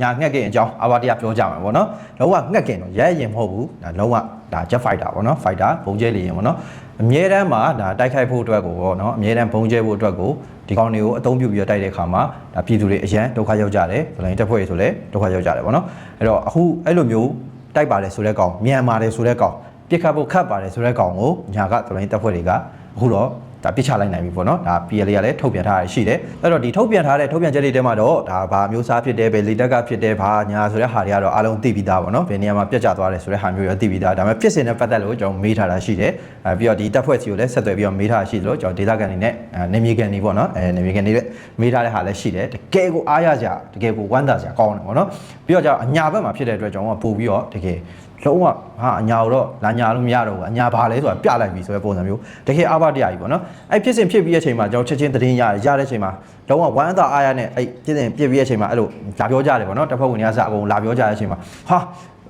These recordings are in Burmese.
ညာငှက်ခင်အကြောင်းအာဘာတရားပြောကြမှာပေါ့နော်လုံးဝငှက်ခင်တော့ရဲရင်မဟုတ်ဘူးဒါလုံးဝဒါ jet fighter ပေါ့နော် fighter ဘုံကျဲလေရင်ပေါ့နော်အမြဲတမ်းမှာဒါတိုက်ခိုက်ဖို့အတွက်ကိုပေါ့နော်အမြဲတမ်းဘုံကျဲဖို့အတွက်ကိုဒီကောင်တွေကိုအသုံးပြုပြီးတော့တိုက်တဲ့အခါမှာဒါပြည်သူတွေအရန်ဒုက္ခရောက်ကြတယ်ဗလိုင်းတက်ဖွဲ့တွေဆိုလည်းဒုက္ခရောက်ကြတယ်ပေါ့နော်အဲ့တော့အခုအဲ့လိုမျိုးတိုက်ပါတယ်ဆိုတဲ့ကောင်မြန်ပါတယ်ဆိုတဲ့ကောင်ပြစ်ခတ်ဖို့ခတ်ပါတယ်ဆိုတဲ့ကောင်ကိုညာကဗလိုင်းတက်ဖွဲ့တွေကအခုတော့ ဒါပြစ်ချလိုက်နိုင်ပြီပေါ့နော်ဒါ PL ကလည်းထုတ်ပြန်ထားရရှိတယ်အဲ့တော့ဒီထုတ်ပြန်ထားတဲ့ထုတ်ပြန်ချက်တွေထဲမှာတော့ဒါဘာမျိုးစားဖြစ်တယ်ဘယ်လေတက်ကဖြစ်တယ်ဘာညာဆိုတဲ့ဟာတွေကတော့အားလုံးသိပြီးသားပေါ့နော်ဘယ်နေရာမှာပြတ်ကျသွားတယ်ဆိုတဲ့ဟာမျိုးရောသိပြီးသားဒါပေမဲ့ဖြစ်စဉ်နဲ့ပတ်သက်လို့ကျွန်တော်မေးထားတာရှိတယ်အဲပြီးတော့ဒီတက်ဖွဲ့စီကိုလည်းဆက်သွယ်ပြီးတော့မေးထားတာရှိတယ်လို့ကျွန်တော်ဒေတာကန်နေနဲ့နေမြေကန်နေပေါ့နော်အဲနေမြေကန်နေနဲ့မေးထားတဲ့ဟာလည်းရှိတယ်တကယ်ကိုအားရကြတကယ်ကိုဝမ်းသာကြကောင်းတယ်ပေါ့နော်ပြီးတော့ကျတော့အညာဘက်မှာဖြစ်တဲ့အတွက်ကျွန်တော်ကပို့ပြီးတော့တကယ်လုံးဝဟာအညာတော့လာညာလို့မရတော့ဘူးအညာဘာလဲဆိုတာပြလိုက်ပြီဆိုတဲ့ပုံစံမျိုးတကယ်အားပါတရားကြီးပေါ့နော်အဲ့ဖြစ်စဉ်ဖြစ်ပြီးတဲ့အချိန်မှာကျွန်တော်ချက်ချင်းသတင်းရတယ်ရတဲ့အချိန်မှာလုံးဝဝမ်းသာအားရနဲ့အဲ့ဖြစ်စဉ်ဖြစ်ပြီးတဲ့အချိန်မှာအဲ့လိုလာပြောကြတယ်ပေါ့နော်တစ်ဖက်ဝင်ရစအကုန်လာပြောကြတဲ့အချိန်မှာဟာ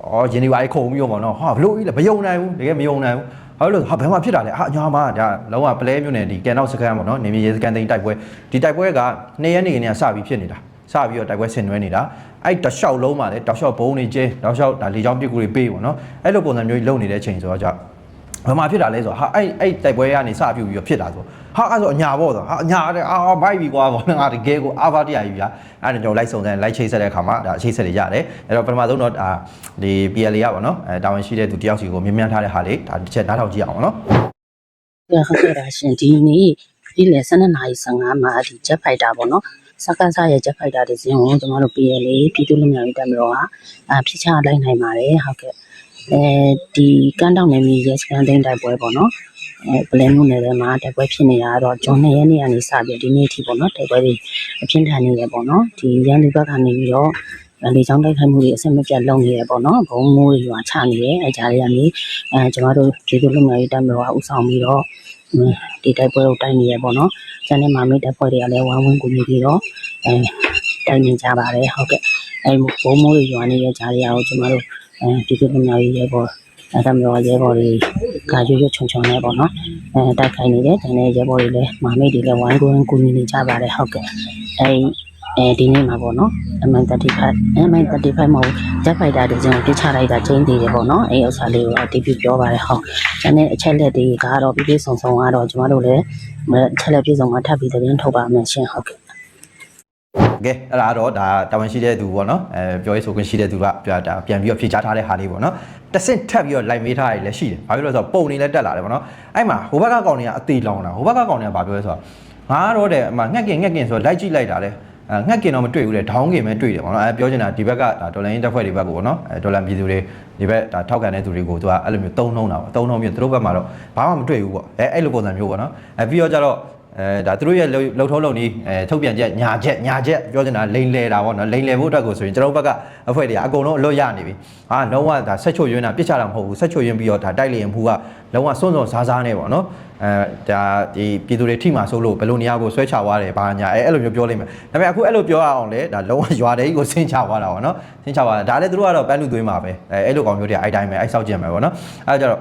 အော်ယင်းဒီပါလေးခုံပြီးတော့ပေါ့နော်ဟာဘလို့ကြီးလဲမယုံနိုင်ဘူးတကယ်မယုံနိုင်ဘူးဟုတ်လို့ဟာဘယ်မှာဖြစ်တာလဲဟာညာမှာဒါလုံးဝပလဲမျိုးနဲ့ဒီကန်နောက်စကန်ပေါ့နော်နေမြေရေစကန်တိန်တိုက်ပွဲဒီတိုက်ပွဲကနေ့ရက်နေ့ကနေစပြီးဖြစ်နေတာစပြီးတော့တိုက်ပွဲဆင်နွှဲနေတာအဲ့တလျှောက်လုံးမှာလေတောက်လျှောက်ဘုံနေကျဲတောက်လျှောက်ဒါလေချောင်းပစ်ကူတွေပေးပေါ့နော်အဲ့လိုပုံစံမျိုးကြီးလုပ်နေတဲ့အချိန်ဆိုတော့ကြောင့် ဘယ်မှာဖြစ်တာလဲဆိုတော့ဟာအဲ့အဲ့တိုက်ပွဲကနေစပြုတ်ပြီးတော့ဖြစ်တာဆိုဟာအဲ့ဆိုအညာပေါ့ဆိုဟာအညာတဲ့အာဘိုက်ပြီကွာပေါ့ငါတကယ်ကိုအာဘာတရားကြီးဗျာအဲ့ဒါကျွန်တော်လိုက်စုံစမ်းလိုက်ချိတ်ဆက်တဲ့အခါမှာဒါအချိတ်ဆက်တွေရတယ်အဲ့တော့ပထမဆုံးတော့ဒါဒီ PLA ကပေါ့နော်အဲတာဝန်ရှိတဲ့သူတယောက်စီကိုမြင်မြန်ထားတဲ့ဟာလေးဒါတစ်ချက်နားထောင်ကြည့်အောင်ပေါ့နော်ဟုတ်ကဲ့ပါရှင်ဒီနေ့ဒီလေ12နာရီ15မှာဒီ jet fighter ပေါ့နော်စကားစားရဲ့ jet fighter ဒီစင်းကိုကျွန်တော်တို့ PL ပြည်သူ့လူမျိုးရေးတပ်မတော်ကအာဖြစ်ချလိုက်နိုင်ပါတယ်ဟုတ်ကဲ့ အဲဒီကန်းတောင်နယ်မြေရဲ့စကန်သိန်းတိုက်ပွဲပေါ့နော်အဲပလဲမျိုးနယ်ထဲမှာတိုက်ပွဲဖြစ်နေတာတော့ဂျွန်2ရက်နေ့ကနေစပြီးဒီနေ့အထိပေါ့နော်တိုက်ပွဲတွေအပြင်းထန်နေရပေါ့နော်ဒီရန်လူဘက်ကနေပြီးတော့လေချောင်းတိုက်ခိုက်မှုတွေအဆင်မပြတ်လုပ်နေရပေါ့နော်ဘုံမိုးတွေရွာချနေတယ်အဲကြားတွေကနေအဲကျွန်တော်တို့ပြည်သူ့လူမျိုးရေးတပ်မတော်ကဥဆောင်ပြီးတော့ဒီတိုက်ပွဲကိုတိုက်နေရပေါ့နော်။ကျန်တဲ့မာမိတ်တိုက်ပွဲတွေကလည်းဝမ်းဝင်းကူညီပြီးတော့အဲတိုက်နေကြပါတယ်ဟုတ်ကဲ့။အဲဘုံမိုးတွေရွာနေတဲ့ကြားတွေအောင်ကျွန်တော်တို့အဲ ပြည်သူ့လူမျိုးရေးရဲဘော်အဲဒါမျိုးရဲဘော်တွေကရွရွချုံချုံနေပေါ့နော်။အဲတိုက်ခိုက်နေတယ်။ကျန်တဲ့ရဲဘော်တွေလည်းမာမိတ်တွေလည်းဝိုင်းကွင်းကူညီနေကြပါတယ်ဟုတ်ကဲ့။အဲအဲဒီနေ့မှာပေါ့နော် MN35 MN35 မဟုတ် Jet Fighter တွေကျွန်တော်ပြချလိုက်တာချင်းသေးတယ်ပေါ့နော်အဲဥစ္စာလေးကိုအတိအပြပြောပါတယ်ဟုတ်ကျန်တဲ့အချက်လက်တွေကတော့ပြည့်ပြည့်စုံစုံကတော့ကျွန်တော်တို့လည်းအချက်လက်ပြည့်စုံကထပ်ပြီးသတင်းထုတ်ပါမယ်ရှင်ဟုတ်ကဲ့ ကဲအဲ့ဒါတော့ဒါတာဝန်ရှိတဲ့သူပေါ့နော်အဲပြောရေးဆိုခွင့်ရှိတဲ့သူကပြောဒါပြန်ပြီးတော့ဖြေချထားတဲ့ဟာလေးပေါ့နော်တစ်ဆင့်ထပ်ပြီးတော့လိုက်မေးထားရည်လည်းရှိတယ်ဘာဖြစ်လို့လဲဆိုတော့ပုံနေလည်းတက်လာတယ်ပေါ့နော်အဲ့မှာဟိုဘက်ကကောင်တွေကအသေးလောင်တာဟိုဘက်ကကောင်တွေကဘာပြောလဲဆိုတော့ငါကတော့တဲ့အမငှက်ကင်ငှက်ကင်ဆိုတော့လိုက်ကြည့်လိုက်တာလေအဲငှက်ကင်တော့မတွေ့ဘူးလေဒေါင်းကင်ပဲတွေ့တယ်ပေါ့နော်အဲပြောချင်တာဒီဘက်ကဒါဒေါ်လာရင်းတက်ဖွဲ့တွေဘက်ကိုပေါ့နော်အဲဒေါ်လာပြည်သူတွေဒီဘက်ဒါထောက်ကန်တဲ့သူတွေကိုသူကအဲ့လိုမျိုးတုံးနှုံးတာပေါ့တုံးနှုံးပြီးသူတို့ဘက်မှာတော့ဘာမှမတွေ့ဘူးပေါ့အဲအဲ့လိုပုံစံမျိုးပေါ့နော်အဲပြီးတော့ကျတော့ အဲဒါသူတို့ရဲ့လှုပ်ထုံးလုံနီးအဲထုတ်ပြန်ချက်ညာချက်ညာချက်ပြောချင်တာလိန်လဲတာပေါ့နော်လိန်လဲဖို့အတွက်ကိုဆိုရင်ကျွန်တော်တို့ဘက်ကအဖွဲတွေကအကုန်လုံးအလွတ်ရနေပြီအာလုံးဝဒါဆက်ချွတ်ယွန်းတာပြစ်ချတာမဟုတ်ဘူးဆက်ချွတ်ယွန်းပြီးတော့ဒါတိုက်လျင်ဖူးကလုံးဝစွန့်စွန့်စားစားနေပေါ့နော်အဲဒါဒီပြည်သူတွေထိမှဆိုလို့ဘယ်လိုနေရာကိုဆွဲချသွားတယ်ဘာညာအဲအဲ့လိုမျိုးပြောလိမ့်မယ်ဒါပေမဲ့အခုအဲ့လိုပြောရအောင်လေဒါလုံးဝရွာတဲ့ကြီးကိုဆင်းချသွားတာပေါ့နော်ဆင်းချသွားတာဒါလည်းသူတို့ကတော့ပန်းလူသွင်းမှာပဲအဲအဲ့လိုကောင်မျိုးတွေအဲ့တိုင်းပဲအဲ့ဆောက်ကြည့်မယ်ပေါ့နော်အဲ့ဒါကြတော့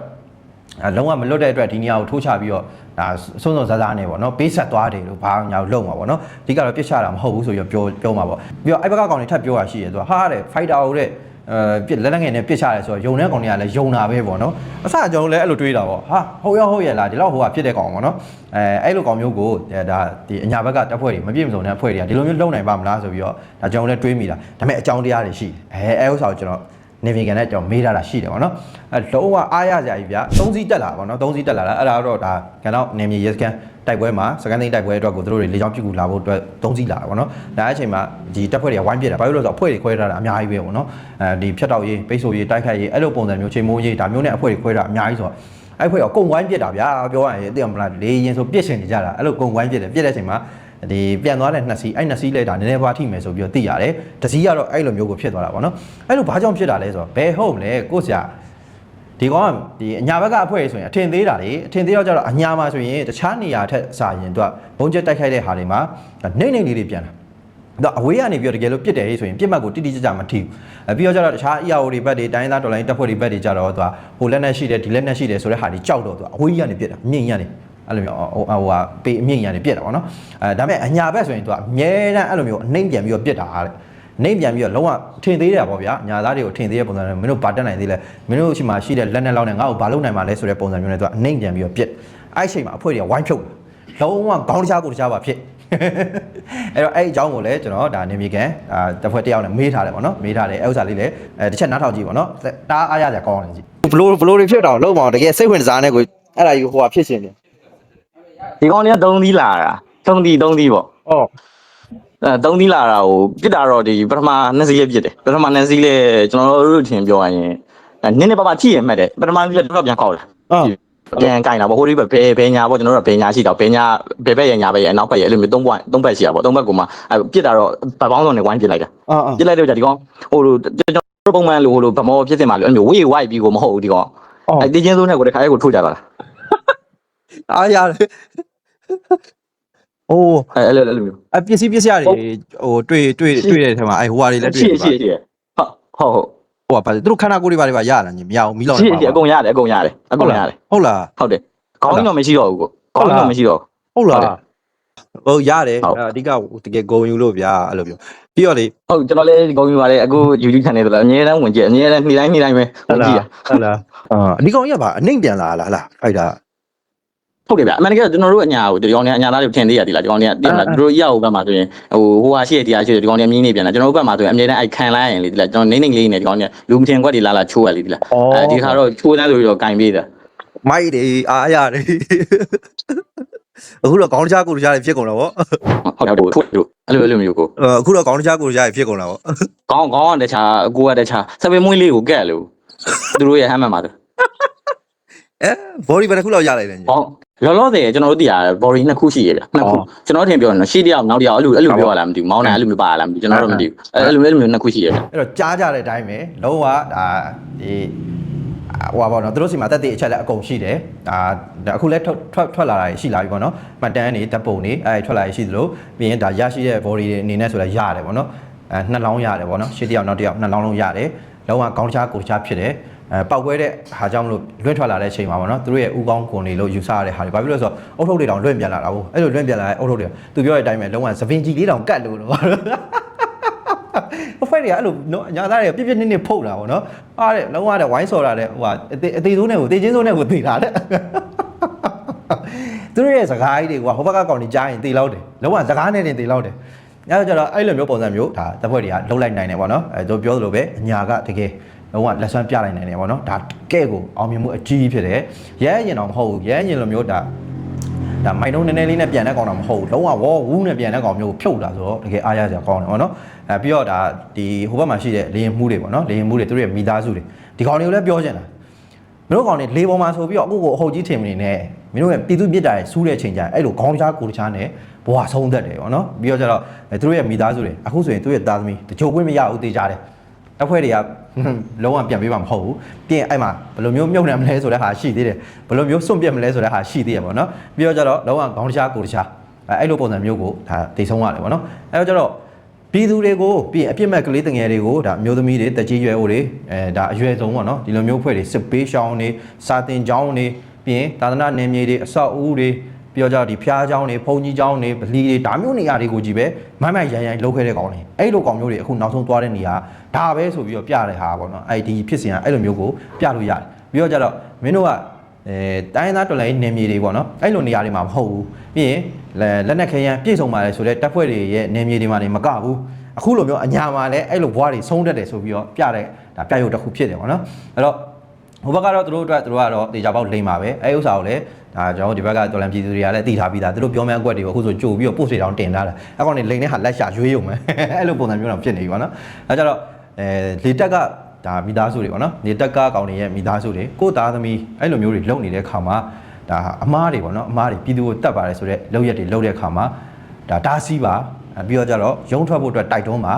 အဲလုံးဝမလွတ်တဲ့အတွက်ဒီနေရာကိုထိုးချပြီးတော့ဒါစုံစုံစားစားနေပေါ့နော်ပေးဆက်သွားတယ်လို့ဘာညာလုံမှာပေါ့နော်အဓိကတော့ပြစ်ချတာမဟုတ်ဘူးဆိုပြီးပြောပြောမှာပေါ့ပြီးတော့အဲ့ဘက်ကကောင်တွေထပ်ပြောတာရှိရသူကဟာတဲ့ fighter ကိုတဲ့အဲပြစ်လက်လက်ငယ်နဲ့ပြစ်ချတယ်ဆိုတော့ယုံတဲ့ကောင်တွေကလည်းယုံတာပဲပေါ့နော်အစကျွန်တော်လည်းအဲ့လိုတွေးတာပေါ့ဟာဟုတ်ရဟုတ်ရလားဒီလောက်ဟိုကဖြစ်တဲ့ကောင်ပေါ့နော်အဲအဲ့လိုကောင်မျိုးကိုဒါဒီအညာဘက်ကတပ်ဖွဲ့တွေမပြည့်မစုံတဲ့အဖွဲ့တွေကဒီလိုမျိုးလုံနိုင်ပါမလားဆိုပြီးတော့ဒါကျွန်တော်လည်းတွေးမိတာဒါပေမဲ့အကြောင်းတရားတွေရှိတယ်အဲအဲဥစ္စာကိုကျွန်တော် နေဗီကန်နဲ့ကျွန်တော်မေးထားတာရှိတယ်ပေါ့နော်အဲလုံးဝအားရစရာကြီးဗျာ၃စီးတက်လာပေါ့နော်၃စီးတက်လာတာအဲ့ဒါတော့ဒါကန်တော့နေမြေရဲစကန်တိုက်ပွဲမှာစကန်သိန်းတိုက်ပွဲအတွက်ကိုသူတို့တွေလေကြောင်းပြစ်ကူလာဖို့အတွက်၃စီးလာတာပေါ့နော်ဒါအချိန်မှာဒီတပ်ဖွဲ့တွေကဝိုင်းပြစ်တာဘာလို့လဲဆိုတော့အဖွဲ့တွေခွဲထားတာအများကြီးပဲပေါ့နော်အဲဒီဖြတ်တောက်ရေးပိတ်ဆို့ရေးတိုက်ခိုက်ရေးအဲ့လိုပုံစံမျိုးချိန်မိုးရေးဒါမျိုးနဲ့အဖွဲ့တွေခွဲတာအများကြီးဆိုတော့အဲ့ဖွဲ့ကကုံဝိုင်းပြစ်တာဗျာပြောရရင်သိအောင်မလားလေရင်ဆိုပြစ်ရှင်နေကြတာအဲ့လိုကုံဝိုင်းပြစ်တယ်ပြစ်တဲ့အချိန်မှာ ဒီပြန်သွားတဲ့နှစ်စီးအဲ့နှစ်စီးလဲတာနည်းနည်းပါထိမယ်ဆိုပြီးတော့သိရတယ်တစီးကတော့အဲ့လိုမျိုးကိုဖြစ်သွားတာပေါ့နော်အဲ့လိုဘာကြောင့်ဖြစ်တာလဲဆိုတော့ဘယ်ဟုတ်မလဲကိုဆရာဒီကောင်ကဒီအညာဘက်ကအဖွဲဆိုရင်အထင်သေးတာလေအထင်သေးတော့ကျတော့အညာမှာဆိုရင်တခြားနေရာထက်စာရင်သူကဘုံကျက်တိုက်ခိုက်တဲ့ဟာတွေမှာနှိမ့်နှိမ့်လေးတွေပြန်လာတော့အဝေးကနေပြီးတော့တကယ်လို့ပြစ်တယ်ဟေးဆိုရင်ပြစ်မှတ်ကိုတိတိကျကျမထိဘူးအဲပြီးတော့ကျတော့တခြား EAO တွေဘက်တွေတိုင်းသားဒေါ်လာတက်ဖွဲ့တွေဘက်တွေကျတော့သူကဟိုလက်နဲ့ရှိတယ်ဒီလက်နဲ့ရှိတယ်ဆိုတဲ့ဟာတွေကြောက်တော့သူကအဝေးကြီးကနေပြစ်တာမြင့်ကြီးကနေ အဲ့လိုမျိုးဟိုဟိုဟာပေးအမြင့်ကြီးကနေပြစ်တာပေါ့နော်အဲဒါပေမဲ့အညာဘက်ဆိုရင်သူကအမြဲတမ်းအဲ့လိုမျိုးအနှိမ့်ပြန်ပြီးတော့ပြစ်တာတဲ့နှိမ့်ပြန်ပြီးတော့လုံးဝထင်သေးတယ်ပေါ့ဗျာညာသားတွေကိုထင်သေးတဲ့ပုံစံနဲ့မင်းတို့ဘာတက်နိုင်သေးလဲမင်းတို့ရှိမှရှိတဲ့လက်နဲ့လောက်နဲ့ငါ့ကိုဘာလုပ်နိုင်မှာလဲဆိုတဲ့ပုံစံမျိုးနဲ့သူကအနှိမ့်ပြန်ပြီးတော့ပြစ်အဲ့အချိန်မှာအဖွဲ့တွေကဝိုင်းဖြုတ်တယ်လုံးဝခေါင်းတစ်ခြားကိုတစ်ခြားပါဖြစ်အဲ့တော့အဲ့အကြောင်းကိုလည်းကျွန်တော်ဒါနေမြေကန်အာတစ်ဖွဲ့တစ်ယောက်နဲ့မေးထားတယ်ပေါ့နော်မေးထားတယ်အဲ့ဥစ္စာလေးလည်းအဲတစ်ချက်နားထောင်ကြည့်ပေါ့နော်တားအားရကြကောင်းတယ်ကြည့်ဘလို့ဘလို့တွေဖြစ်တော့လုံးမအောင်တကယ်စိတ်ဝင်စားနေကိုအဲ့ဒါကြီးဟိုဟာဖြစ်ရှင်တယ် ဒီကောင်တွေက3သီးလာတာ3သီး3သီးပေါ့အော်အဲ3သီးလာတာကိုပြစ်တာတော့ဒီပထမ2စီးလေးပြစ်တယ်ပထမ2စီးလေးကျွန်တော်တို့ထင်ပြောရရင်အဲနင်းနေပါပါထိရမှတ်တယ်ပထမစီးလေးတော့ပြန်ခောက်လာအော်ပြန်ကင်တာပေါ့ဟိုဒီဘယ်ဘယ်ညာပေါ့ကျွန်တော်တို့ကဘယ်ညာရှိတော့ဘယ်ညာဘယ်ဘက်ရညာဘက်ရအနောက်ဘက်ရအဲ့လိုမျိုး3ဘက်3ဘက်ရှိတာပေါ့3ဘက်ကမှအဲပြစ်တာတော့ဗတ်ပေါင်းစုံနဲ့ဝိုင်းပြစ်လိုက်တာအော်အော်ပြစ်လိုက်တော့じゃဒီကောင်ဟိုလိုကျွန်တော်ပုံမှန်လိုဟိုလိုဗမောဖြစ်စင်မှာလို့အဲ့လိုမျိုးဝေးဝိုက်ပြီးကိုမဟုတ်ဘူးဒီကောင်အဲတင်းချင်းစိုးနဲ့ကိုတခါရဲကိုထိုးကြတာ အားရတယ်အိုးအဲအဲ့လိုအဲ့လိုမျိုးအပစ္စည်းပစ္စည်းတွေဟိုတွေ့တွေ့တွေ့တဲ့ထဲမှာအဲဟိုဟာတွေလည်းတွေ့ရှိတယ်ရှိရှိဟုတ်ဟုတ်ဟုတ်ဟိုဟာဘာလဲသူတို့ခန္ဓာကိုယ်တွေဘာတွေပါရလာညမရအောင်မီးလောင်ရှိနေရှိအကုန်ရတယ်အကုန်ရတယ်အကုန်ရတယ်ဟုတ်လားဟုတ်တယ်ခေါင်းကြီးတော့မရှိတော့ဘူးကိုခေါင်းကြီးတော့မရှိတော့ ဟုတ်လားဟုတ်တယ်ဟုတ်ရတယ်ဟုတ် အဓိကတကယ်ဂုံယူလို့ဗျာအဲ့လိုမျိုးပြီးတော့လေဟုတ်ကျွန်တော်လည်းဂုံယူပါတယ်အခု YouTube channel ဆိုတော့အမြဲတမ်းဝင်ကြည့်အမြဲတမ်းနေ့တိုင်းနေ့တိုင်းပဲဝင်ကြည့်ရဟုတ်လားအာအဒီကောင်ကြီးကဗာအနှိမ့်ပြန်လာလားဟလားဖိုက်တာ ဟုတ်တယ်ဗျအမှန်တကယ်ကျွန်တော်တို့အညာကိုဒီကောင်တွေအညာသားတွေထင်သေးရတယ်လားဒီကောင်တွေကတင်လားတို့ရောက်ဘက်မှာဆိုရင်ဟိုဟိုဟာရှိရတရားရှိရဒီကောင်တွေမြင်းနေပြန်လာကျွန်တော်တို့ဘက်မှာဆိုရင်အမြဲတမ်းအိုက်ခံလိုက်ရင်လေဒီလားကျွန်တော်နေနေလေးနေဒီကောင်တွေလူမထင်ခွက်တွေလာလာချိုးရလေဒီလားအဲဒီခါတော့ချိုးတန်းဆိုပြီးတော့ကင်ပေးတာမိုက်တယ်အားရတယ်အခုတော့ကောင်းတခြားကိုတခြားတွေဖြစ်ကုန်တော့ဗောဟုတ်တယ်ဟုတ်တယ်အဲ့လိုအဲ့လိုမျိုးကိုအခုတော့ကောင်းတခြားကိုတခြားတွေဖြစ်ကုန်တာဗောကောင်းကောင်းကတခြားအကိုကတခြားစပင်းမွေးလေးကိုကက်လို့သူတို့ရဲ့ဟမ်းမှန်ပါတယ်အဲဘော်ဒီဘယ်တစ်ခုလောက်ရလိုက်လဲညီဟော လောလောဆယ်ကျွန်တော်တို့တည်ရတယ် body နှစ်ခုရှိရဗျနှစ်ခုအော်ကျွန်တော်ထင်ပြောရင်ရှေ့တစ်ယောက်နောက်တစ်ယောက်အဲ့လိုအဲ့လိုပြောရလားမသိဘူးမောင်းနိုင်အဲ့လိုမျိုးပါလားမသိဘူးကျွန်တော်တို့မသိဘူးအဲ့လိုအဲ့လိုမျိုးနှစ်ခုရှိရဗျအဲ့တော့ကြားကြတဲ့အတိုင်းပဲလုံးဝဒါဒီဟိုပါဘောနော်သူတို့စီမှာတက်တဲ့အချက်လက်အကုန်ရှိတယ်ဒါဒါအခုလဲထွက်ထွက်ထွက်လာတာရှိလာပြီပေါ့နော်မှတ်တမ်းတွေတပ်ပုံတွေအဲထွက်လာရရှိသလိုပြီးရင်ဒါရရှိတဲ့ body တွေအနေနဲ့ဆိုလဲရတယ်ပေါ့နော်အဲနှစ်လောင်းရတယ်ပေါ့နော်ရှေ့တစ်ယောက်နောက်တစ်ယောက်နှစ်လောင်းလုံးရတယ်လုံးဝကောင်းချားကိုချားဖြစ်တယ်အဲ ပောက်ကွဲတဲ့ဟာကြောင့်မလို့လွင့်ထွက်လာတဲ့အချိန်မှာပေါ့နော်သူတို့ရဲ့ဥကောင်းကွန်တွေလို့ယူဆရတဲ့ဟာတွေဘာဖြစ်လို့လဲဆိုတော့အုတ်ထုတ်တွေတောင်လွင့်ပြန်လာတာဟုတ်အဲ့လိုလွင့်ပြန်လာတဲ့အုတ်ထုတ်တွေသူပြောတဲ့အတိုင်းပဲလုံးဝသပင်ကြီးလေးတောင်ကတ်လို့လို့အဖွဲတွေကအဲ့လိုနော်ညာသားတွေကပြပြနစ်နစ်ဖုတ်တာပေါ့နော်အားတဲ့လုံးဝတဲ့ဝိုင်းစော်တာတဲ့ဟိုဟာအသေးအသေးဆုံးနဲ့ကိုအသေးချင်းဆုံးနဲ့ကိုသေတာတဲ့သူတို့ရဲ့စကားကြီးတွေကဟိုဘက်ကကောင်ကြီးကြားရင်သေလောက်တယ်လုံးဝစကားနဲ့တင်သေလောက်တယ်ညတော့ကျတော့အဲ့လိုမျိုးပုံစံမျိုးဒါတပ်ဖွဲ့တွေကလှုပ်လိုက်နိုင်တယ်ပေါ့နော်အဲတို့ပြောသလိုပဲအညာကတကယ် လုံးဝလက်ဆွမ်းပြလိုက်နိုင်တယ်ပေါ့နော်ဒါကဲ့ကိုအောင်မြင်မှုအကြီးဖြစ်တယ်ရဲရင်တော့မဟုတ်ဘူးရဲရင်လိုမျိုးဒါဒါမိုင်တုံးနည်းနည်းလေးနဲ့ပြန်တဲ့ကောင်တော့မဟုတ်ဘူးလုံးဝဝေါ်ဝူးနဲ့ပြန်တဲ့ကောင်မျိုးကိုဖြုတ်တာဆိုတော့တကယ်အားရစရာကောင်းတယ်ပေါ့နော်အဲပြီးတော့ဒါဒီဟိုဘက်မှာရှိတဲ့လေရင်မှုတွေပေါ့နော်လေရင်မှုတွေသူတို့ရဲ့မိသားစုတွေဒီကောင်တွေကိုလည်းပြောချင်တာမင်းတို့ကောင်တွေလေပေါ်မှာဆိုပြီးတော့အခုကိုအဟုတ်ကြီးထင်မနေနဲ့မင်းတို့ရဲ့ပြည်သူပြစ်တာရဲ့စူးတဲ့အချိန်ကျရင်အဲ့လိုခေါင်းတခြားကိုယ်တခြားနဲ့ဘဝဆုံးသက်တယ်ပေါ့နော်ပြီးတော့ကျတော့အဲသူတို့ရဲ့မိသားစုတွေအခုဆိုရင်သူတို့ရဲ့သားသမီးတချို့ခွင့်မရဘူးတေးကြတယ်တစ်ဖွဲ့တွေက လုံးဝပြန်ပေးမှာမဟုတ်ဘူးပြင်အဲ့မှာဘယ်လိုမျိုးမြုပ်နေမလဲဆိုတဲ့ဟာရှိသေးတယ်ဘယ်လိုမျိုးစွန့်ပြစ်မလဲဆိုတဲ့ဟာရှိသေးတယ်ပေါ့နော်ပြီးတော့ကျတော့လုံးဝခေါင်းတခြားကိုယ်တခြားအဲအဲ့လိုပုံစံမျိုးကိုဒါတိတ်ဆုံးရတယ်ပေါ့နော်အဲ့တော့ကျတော့ပြည်သူတွေကိုပြင်အပြစ်မဲ့ကလေးတငယ်တွေကိုဒါအမျိုးသမီးတွေတက်ကြီးရွယ်အိုတွေအဲဒါအရွယ်ဆုံးပေါ့နော်ဒီလိုမျိုးဖွဲ့တွေစစ်ပေးရှောင်းတွေစာတင်ကျောင်းတွေပြင်သာသနာနယ်မြေတွေအဆောက်အဦတွေ ပြောကြဒီဖျားเจ้าတွေဘုံကြီးเจ้าတွေဗလီတွေဒါမျိုးနေရာတွေကိုကြည့်ပဲမိုင်းမိုင်းရိုင်းရိုင်းလုပ်ခဲ့တဲ့ကောင်တွေအဲ့လိုကောင်မျိုးတွေအခုနောက်ဆုံးသွားတဲ့နေရာဒါပဲဆိုပြီးတော့ပြတဲ့ဟာပေါ့နော်အဲ့ဒီဖြစ်စဉ်ကအဲ့လိုမျိုးကိုပြလို့ရတယ်ပြီးတော့ကြတော့မင်းတို့ကအဲတိုင်းရင်းသားတော်လိုင်းနေမြေတွေပေါ့နော်အဲ့လိုနေရာတွေမှာမဟုတ်ဘူးပြီးရင်လက်လက်နက်ခဲယမ်းပြည့်စုံပါလေဆိုတော့တပ်ဖွဲ့တွေရဲ့နေမြေတွေမှာနေမကဘူးအခုလိုမျိုးအညာမှာလည်းအဲ့လိုဘွားတွေဆုံးတတ်တယ်ဆိုပြီးတော့ပြတဲ့ဒါပြရုပ်တစ်ခုဖြစ်တယ်ပေါ့နော်အဲ့တော့ ဟိုဘက်ကတော့သူတို့အတွက်သူတို့ကတော့တေချာပေါက်လိမ့်ပါပဲအဲဥစ္စာကိုလည်းဒါကျွန်တော်တို့ဒီဘက်ကတော်လန်ပြည်သူတွေကလည်းသိထားပြီးသားသူတို့ပြောမယ့်အကွက်တွေကိုအခုဆိုကြိုပြီးတော့ပို့စေတောင်တင်ထားတယ်အဲကောင်နေလိမ့်တဲ့ဟာလက်ရှာရွေးရုံပဲအဲ့လိုပုံစံမျိုးတော့ဖြစ်နေပြီပေါ့နော်အဲကြတော့အဲလေတက်ကဒါမိသားစုတွေပေါ့နော်လေတက်ကကောင်တွေရဲ့မိသားစုတွေကိုသားသမီးအဲ့လိုမျိုးတွေလုပ်နေတဲ့ခါမှာဒါအမားတွေပေါ့နော်အမားတွေပြည်သူကိုတတ်ပါတယ်ဆိုတော့လောက်ရက်တွေလုပ်တဲ့ခါမှာဒါတားဆီးပါအဲပြီးတော့ကြတော့ရုံထွက်ဖို့အတွက်တိုက်တွန်းပါ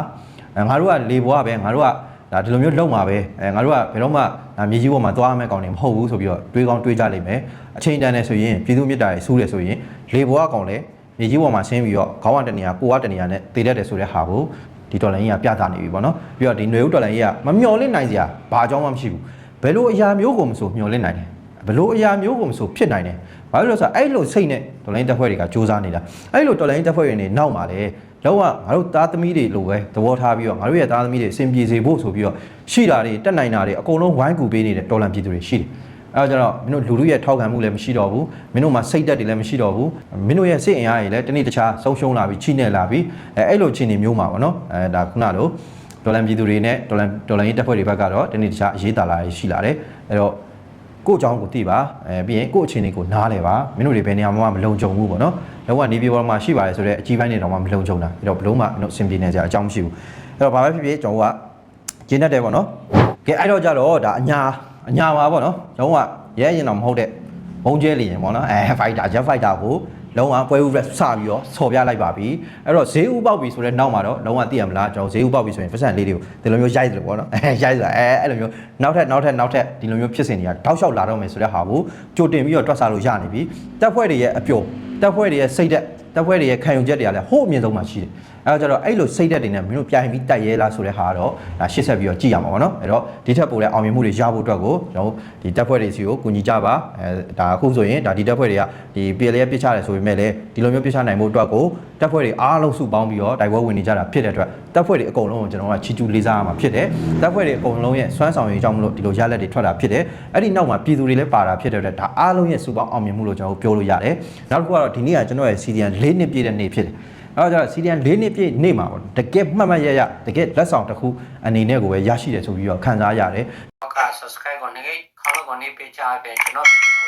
အဲငါတို့ကလေဘွားပဲငါတို့ကဒါဒီလိုမျိုးလုံမှာပဲအဲငါတို့ကဘယ်တော့မှဒါ မြေကြီးပေါ်မှာသွားရမယ့်ကောင်တွေမဟုတ်ဘူးဆိုပြီးတော့တွေးကောင်းတွေးကြလိမ့်မယ်အချိန်တန်တယ်ဆိုရင်ပြည်သူမြစ်တာတွေစူးတယ်ဆိုရင်လေဘွားကောင်လည်းမြေကြီးပေါ်မှာဆင်းပြီးတော့ခေါင်းကတနေရာကိုကတနေရာနဲ့တည်တတ်တယ်ဆိုတဲ့ဟာကိုဒီဒေါ်လာကြီးကပြသနေပြီပေါ့နော်ပြီးတော့ဒီຫນွေဦးဒေါ်လာကြီးကမမျော်လင့်နိုင်စရာဘာအကြောင်းမှမရှိဘူးဘယ်လိုအရာမျိုးကိုမဆိုမျော်လင့်နိုင်တယ်ဘယ်လိုအရာမျိုးကိုမဆိုဖြစ်နိုင်တယ်ဘာလို့လဲဆိုတော့အဲ့လိုစိတ်နဲ့ဒေါ်လာကြီးတက်ဖွဲ့တွေကစူးစမ်းနေတာအဲ့လိုဒေါ်လာကြီးတက်ဖွဲ့တွေနေနောက်မှာလေ လုံးဝငါတို့သားသမီးတွေလိုပဲသဘောထားပြီးတော့ငါတို့ရဲ့သားသမီးတွေအဆင်ပြေစေဖို့ဆိုပြီးတော့ရှိတာတွေတက်နိုင်တာတွေအကုန်လုံးဝိုင်းကူပေးနေတဲ့တော်လန်ပြည်သူတွေရှိတယ်အဲဒါကြတော့မင်းတို့လူလူရဲ့ထောက်ခံမှုလည်းမရှိတော့ဘူးမင်းတို့မှာစိတ်သက်တွေလည်းမရှိတော့ဘူးမင်းတို့ရဲ့စိတ်အင်အားတွေလည်းတနေ့တခြားဆုံးရှုံးလာပြီးချိနေလာပြီးအဲအဲ့လိုချင်းနေမျိုးမှာပေါ့နော်အဲဒါခုနလိုဒေါ်လန်ပြည်သူတွေနဲ့ဒေါ်လန်ဒေါ်လန်ရေးတပ်ဖွဲ့တွေဘက်ကတော့တနေ့တခြားအရေးတာလာရှိလာတယ်အဲ့တော့ ကိုယ့်အကြောင်းကိုသိပါအဲပြီးရင်ကိုယ့်အခြေအနေကိုနားလဲပါမင်းတို့တွေဘယ်နေရာမှာမလုံခြုံဘူးပေါ့နော်လုံးဝနေပြည်တော်မှာရှိပါတယ်ဆိုတော့အကြီးပိုင်းတွေတော့မှမလုံခြုံတာအဲ့တော့ဘလုံးမှမင်းတို့အဆင်ပြေနေကြအကြောင်းမရှိဘူးအဲ့တော့ဘာပဲဖြစ်ဖြစ်ကျွန်တော်ကကျင်းတတ်တယ်ပေါ့နော်ကဲအဲ့တော့ကြတော့ဒါအညာအညာပါပေါ့နော်လုံးဝရဲရင်တော့မဟုတ်တဲ့ဘုံကျဲလီရင်ပေါ့နော်အဲဖိုက်တာဂျက်ဖိုက်တာကို လုံးဝပွဲဦးရက်စပြီးတော့ဆော်ပြလိုက်ပါပြီအဲ့တော့ဈေးဥပေါက်ပြီဆိုတော့နောက်မှာတော့လုံးဝသိရမလားကျွန်တော်ဈေးဥပေါက်ပြီဆိုရင်ပတ်စံလေးတွေကိုဒီလိုမျိုးရိုက်တယ်ပေါ့နော်အဲရိုက်ဆိုတာအဲအဲ့လိုမျိုးနောက်ထပ်နောက်ထပ်နောက်ထပ်ဒီလိုမျိုးဖြစ်စဉ်တွေကတောက်လျှောက်လာတော့မယ်ဆိုတဲ့ဟာကိုကြိုတင်ပြီးတော့တွက်စားလို့ရနေပြီတက်ဖွဲ့တွေရဲ့အပျော်တက်ဖွဲ့တွေရဲ့စိတ်သက်တက်ဖွဲ့တွေရဲ့ခံယူချက်တွေကလည်းဟိုးအမြင့်ဆုံးမှာရှိတယ် အဲတော့ကျတော့အဲ့လိုစိတ်သက်တွေနဲ့မင်းတို့ပြိုင်ပြီးတိုက်ရဲလားဆိုတဲ့ဟာကတော့ဒါရှေ့ဆက်ပြီးတော့ကြည့်ရမှာပေါ့နော်အဲ့တော့ဒီထက်ပိုတဲ့အောင်မြင်မှုတွေရဖို့အတွက်ကိုကျွန်တော်ဒီတက်ဖွဲ့တွေစီကိုကူညီကြပါအဲဒါအခုဆိုရင်ဒါဒီတက်ဖွဲ့တွေကဒီ PLA ပြစ်ချတယ်ဆိုပေမဲ့လည်းဒီလိုမျိုးပြစ်ချနိုင်ဖို့အတွက်ကိုတက်ဖွဲ့တွေအားလုံးစုပေါင်းပြီးတော့တိုက်ပွဲဝင်နေကြတာဖြစ်တဲ့အတွက်တက်ဖွဲ့တွေအကုန်လုံးကိုကျွန်တော်ကချီကျူးလေးစားရမှာဖြစ်တယ်တက်ဖွဲ့တွေအကုန်လုံးရဲ့စွမ်းဆောင်ရည်ကြောင့်မလို့ဒီလိုရလက်တွေထွက်တာဖြစ်တယ်အဲ့ဒီနောက်မှာပြည်သူတွေလည်းပါတာဖြစ်တဲ့အတွက်ဒါအားလုံးရဲ့စုပေါင်းအောင်မြင်မှုလို့ကျွန်တော်ပြောလို့ရတယ်နောက်တစ်ခုကတော့ဒီနေ့ကကျွန်တော်ရဲ့ CDN ၄နှစ်ပြည့်တဲ့နေ့ဖြစ်တယ် အဲ့တော့ကျတော့ CDN ၄နှစ်ပြည့်နေ့မှာပေါ့တကယ်မှတ်မှတ်ရရတကယ်လက်ဆောင်တစ်ခုအနေနဲ့ကိုပဲရရှိတယ်ဆိုပြီးတော့ခံစားရတယ်တော့က subscribe ကိုနေခေါင်းကိုနေပေးချပေးကျွန်တော်ဗီဒီယို